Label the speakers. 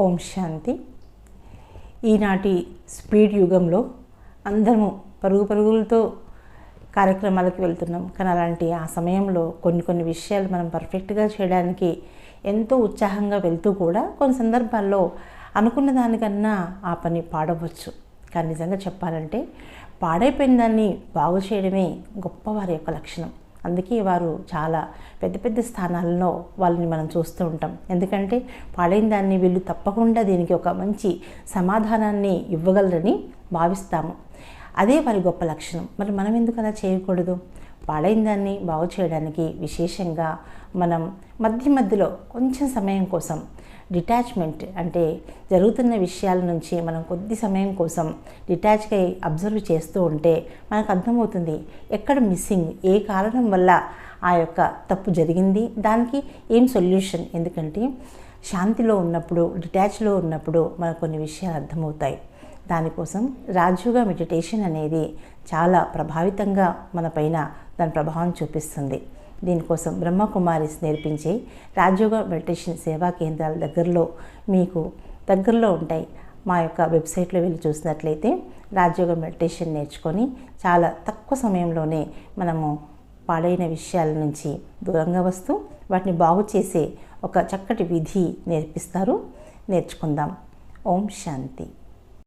Speaker 1: ఓం శాంతి. ఈనాటి స్పీడ్ యుగంలో అందరము పరుగు పరుగులతో కార్యక్రమాలకు వెళ్తున్నాం. కానీ అలాంటి ఆ సమయంలో కొన్ని కొన్ని విషయాలు మనం పర్ఫెక్ట్గా చేయడానికి ఎంతో ఉత్సాహంగా వెళ్తూ కూడా కొన్ని సందర్భాల్లో అనుకున్న దానికన్నా ఆ పని పాడవచ్చు కానీ నిజంగా చెప్పాలంటే పాడైపోయిన దాన్ని బాగు చేయడమే గొప్పవారి యొక్క లక్షణం. అందుకే వారు చాలా పెద్ద పెద్ద స్థానాలలో వాళ్ళని మనం చూస్తూ ఉంటాం. ఎందుకంటే పాడైన దాన్ని వీళ్ళు తప్పకుండా దీనికి ఒక మంచి సమాధానాన్ని ఇవ్వగలరని భావిస్తాము. అదే వారి గొప్ప లక్షణం. మరి మనం ఎందుకు అలా చేయకూడదు? పాడైన దాన్ని బాగు చేయడానికి విశేషంగా మనం మధ్య మధ్యలో కొంచెం సమయం కోసం డిటాచ్మెంట్ అంటే జరుగుతున్న విషయాల నుంచి మనం కొద్ది సమయం కోసం డిటాచ్గా అబ్జర్వ్ చేస్తూ ఉంటే మనకు అర్థమవుతుంది ఎక్కడ మిస్సింగ్ ఏ కారణం వల్ల ఆ యొక్క తప్పు జరిగింది దానికి ఏం సొల్యూషన్? ఎందుకంటే శాంతిలో ఉన్నప్పుడు డిటాచ్లో ఉన్నప్పుడు మనకు కొన్ని విషయాలు అర్థమవుతాయి. దానికోసం రాజుగా మెడిటేషన్ అనేది చాలా ప్రభావితంగా మన పైన దాని ప్రభావం చూపిస్తుంది. దీనికోసం బ్రహ్మకుమారిస్ నేర్పించే రాజయోగ మెడిటేషన్ సేవా కేంద్రాల దగ్గరలో మీకు దగ్గరలో ఉంటాయి. మా యొక్క వెబ్సైట్లో వెళ్ళి చూసినట్లయితే రాజయోగ మెడిటేషన్ నేర్చుకొని చాలా తక్కువ సమయంలోనే మనము పాడైన విషయాల నుంచి దూరంగా వస్తూ వాటిని బాగు చేసే ఒక చక్కటి విధి నేర్పిస్తారు. నేర్చుకుందాం. ఓం శాంతి.